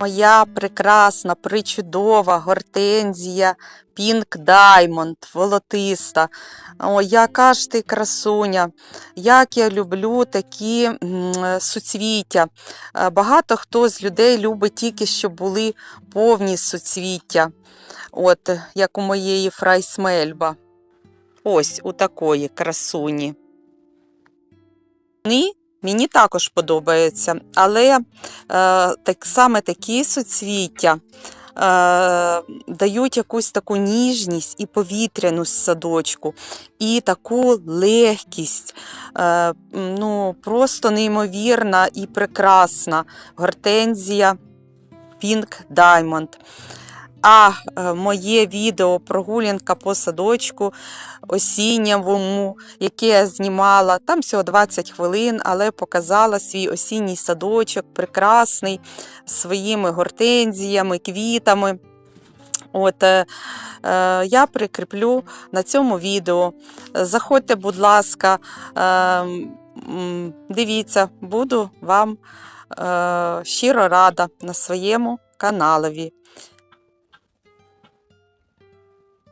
моя прекрасна, причудова гортензія Pink Diamond, волотиста. О, яка ж ти красуня, як я люблю такі суцвіття. Е, Багато хто з людей любить тільки, щоб були повні суцвіття, от, як у моєї фрайсмельба. Ось у такої красуні. Мені також подобаються, але е, так саме такі суцвіття е, дають якусь таку ніжність і повітряну садочку, і таку легкість, е, ну, просто неймовірна і прекрасна гортензія Pink Diamond. А е, моє відео прогулянка по садочку осінньому, яке я знімала, там всього 20 хвилин, але показала свій осінній садочок, прекрасний, своїми гортензіями, квітами. От, е, е, я прикріплю на цьому відео. Заходьте, будь ласка, е, дивіться, буду вам е, щиро рада на своєму каналові.